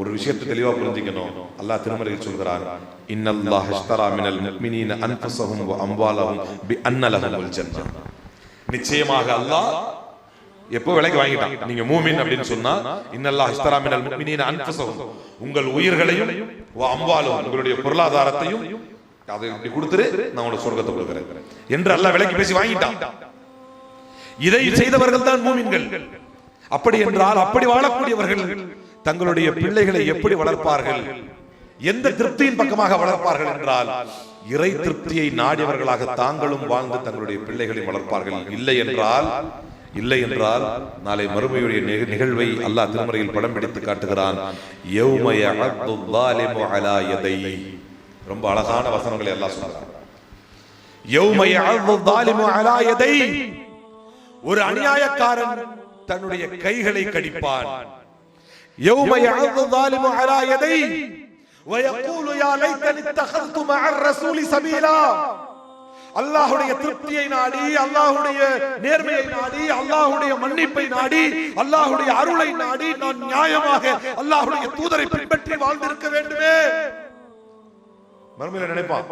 ஒரு விஷயத்தை தெளிவா புரிஞ்சுக்கணும். அல்லாஹ் திருமறையில் சொல்கிறான் இன்னல்லாஹ் இஷ்தரா மினல் முஃமினீன அன்ஃபுஸஹும் வ அம்வாலஹும் பி அன்ன லஹுமுல் ஜன்னah நிச்சயமாக அல்லாஹ் எப்போ விலைக்கு வாங்கிட்டான்? நீங்க மூமின் அப்படின்னு சொன்னா இன்னல்லாஹ் இஷ்தரா மினல் முஃமினீன அன்ஃபுஸஹும். உங்கள் உயிர்களையும் வ அம்வாலஹும் உங்களுடைய பொருளாதாரத்தையும் அதை இப்படி கொடுத்துரு நான் உங்களுக்கு சொர்க்கத்தை கொடுக்கிறேன். என்று அல்லாஹ் விலைக்கு பேசி வாங்கிட்டான். இதை செய்தவர்கள் தான் மூமின்கள். அப்படி என்றால் அப்படி வாழக்கூடியவர்கள் தங்களுடைய பிள்ளைகளை எப்படி வளர்ப்பார்கள்? எந்த திருப்தியின் பக்கமாக வளர்ப்பார்கள் என்றால் இறை திருப்தியை நாடியவர்களாக தாங்களும் வாழ்ந்து தங்களுடைய பிள்ளைகளை வளர்ப்பார்கள். இல்லை என்றால் இல்லை என்றால் நாளை மறுமையுடைய நிகழ்வை அல்லாஹ் திருமறையில் படம் பிடித்து காட்டுகிறான். ரொம்ப அழகான வசனங்களை எல்லாம் சொல்றான். ஒரு அநியாயக்காரன் தன்னுடைய கைகளை கடிப்பான். يوم يعض الظالم على يديه ويقول يا ليتني اتخذت مع الرسول سبيلا அல்லாஹுடைய திருப்தியை நாடி அல்லாஹுடைய நேர்மையை நாடி அல்லாஹுடைய மன்னிப்பை நாடி அல்லாஹுடைய அருளை நாடி நான் நியாயமாக அல்லாஹுடைய தூதரை பின்பற்றி வாழ்ந்திருக்க வேண்டுமே மறுமையில நினைப்பான்